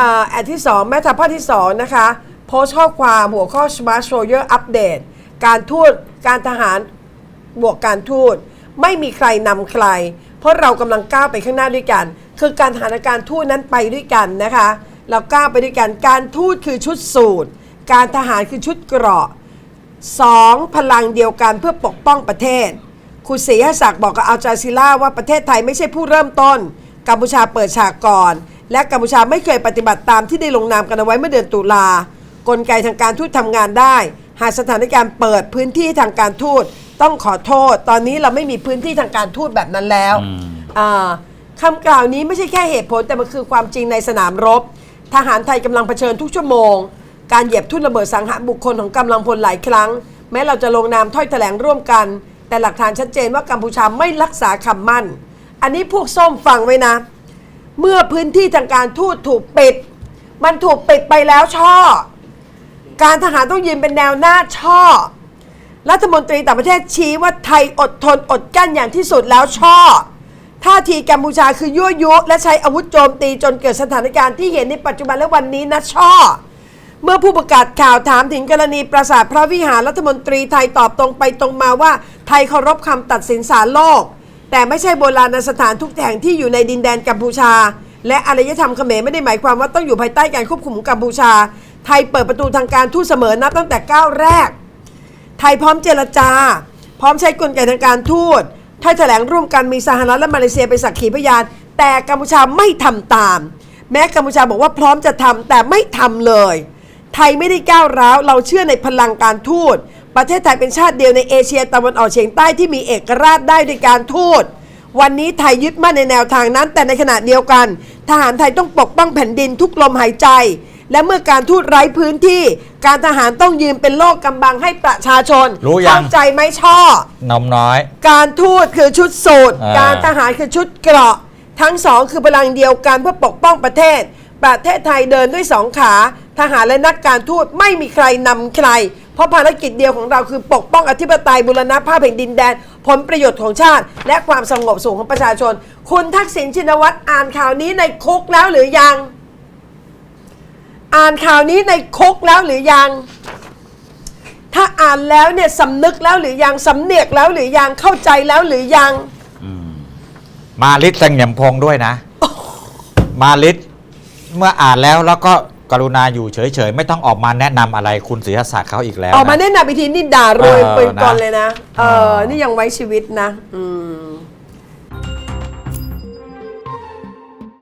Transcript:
อแอดที่สองแม่ทัพภาคที่สองนะคะ โพสต์ข้อความหัวข้อ Smart Soldier Update การทูตการทหารบวกการทูต ไม่มีใครนำใคร เพราะเรากำลังก้าวไปข้างหน้าด้วยกัน คือการทหารการทูตนั้นไปด้วยกันนะคะ เราก้าวไปด้วยกันการทูตคือชุดสูตร การทหารคือชุดเกราะสองพลังเดียวกันเพื่อปกป้องประเทศ คุณศรีหศักดิ์บอกกับอัลจาซิล่าว่าประเทศไทยไม่ใช่ผู้เริ่มต้นกัมพูชาเปิดฉากก่อน และกัมพูชาไม่เคยปฏิบัติตามที่ได้ลงนามกันเอาไว้เมื่อเดือนตุลากลไกทางการทูตทำงานได้ หากสถานการณ์เปิดพื้นที่ทางการทูตต้องขอโทษ ตอนนี้เราไม่มีพื้นที่ทางการทูตแบบนั้นแล้วอ่าคำกล่าวนี้ไม่ใช่แค่เหตุผลแต่มันคือความจริงในสนามรบ ทหารไทยกำลังเผชิญทุกชั่วโมง การเหยียบทุ่นระเบิดสังหารบุคคลของกำลังพลหลายครั้ง แม้เราจะลงนามถ้อยแถลงร่วมกัน แต่หลักฐานชัดเจนว่ากัมพูชาไม่รักษาคำมั่น อันนี้พวกส้มฟังไว้นะ เมื่อพื้นที่ทางการทูตถูกปิด มันถูกปิดไปแล้วช่อ การทหารต้องยืนเป็นแนวหน้าช่อ รัฐมนตรีต่างประเทศชี้ว่าไทยอดทนอดกั้นอย่างที่สุดแล้วช่อ ท่าทีกัมพูชาคือยั่วยุ และใช้อาวุธโจมตีจนเกิดสถานการณ์ที่เห็นในปัจจุบันและวันนี้นะช่อ เมื่อผู้ประกาศข่าวถามถึงกรณีปราสาทพระวิหารรัฐมนตรีไทยตอบตรงไปตรงมาว่า ไทยเคารพคำตัดสินศาลโลก แต่ไม่ใช่โบราณสถานทุกแห่งที่อยู่ในดินแดนกัมพูชา และอารยธรรมเขมรไม่ได้หมายความว่าต้องอยู่ภายใต้การควบคุมของกัมพูชา ไทยเปิดประตูทางการทูตเสมอนับตั้งแต่ก้าวแรก ไทยพร้อมเจรจา พร้อมใช้กลไกทางการทูตถ้อยแถลงร่วมกันมีสหรัฐและมาเลเซียเป็นสักขีพยาน แต่กัมพูชาไม่ทำตาม แม้กัมพูชาบอกว่าพร้อมจะทำแต่ไม่ทำเลย ไทยไม่ได้ก้าวร้าวเราเชื่อในพลังการทูต ประเทศไทยเป็นชาติเดียวในเอเชียตะวันออกเฉียงใต้ที่มีเอกราชได้ด้วยการทูตวันนี้ไทยยึดมั่นในแนวทางนั้น แต่ในขณะเดียวกัน ทหารไทยต้องปกป้องแผ่นดินทุกลมหายใจ และเมื่อการทูตไร้พื้นที่ การทหารต้องยืนเป็นโลกกำบังให้ประชาชนรู้ยัง เข้าใจไหมช่อ นมน้อย การทูตคือชุดสูตร อ่า การทหารคือชุดเกราะ ทั้งสองคือพลังเดียวกันเพื่อปกป้องประเทศ ประเทศไทยเดินด้วยสองขา ทหารและนักการทูตไม่มีใครนำใคร เพราะภารกิจเดียวของเราคือปกป้องอธิปไตยบุรณภาพแห่งดินแดน ผลประโยชน์ของชาติ และความสงบสุขของประชาชน คุณทักษิณชินวัตรอ่านข่าวนี้ในคุกแล้วหรือยัง อ่านข่าวนี้ในคุกแล้วหรือยัง ถ้าอ่านแล้วเนี่ยสำนึกแล้วหรือยังสำเนียกแล้วหรือยังเข้าใจแล้วหรือยังมาลิศเสงี่ยมพงษ์ด้วยนะ มาลิศเมื่ออ่านแล้วแล้วก็ กรุณาอยู่เฉยๆ ไม่ต้องออกมาแนะนำอะไรคุณศรีศักดิ์เขาอีกแล้วออกมานะ แนะนำอีกทีนี่ด่าโรยเออปืนก่อนนะ เลยนะเออเออ นี่ยังไว้ชีวิตนะ อืม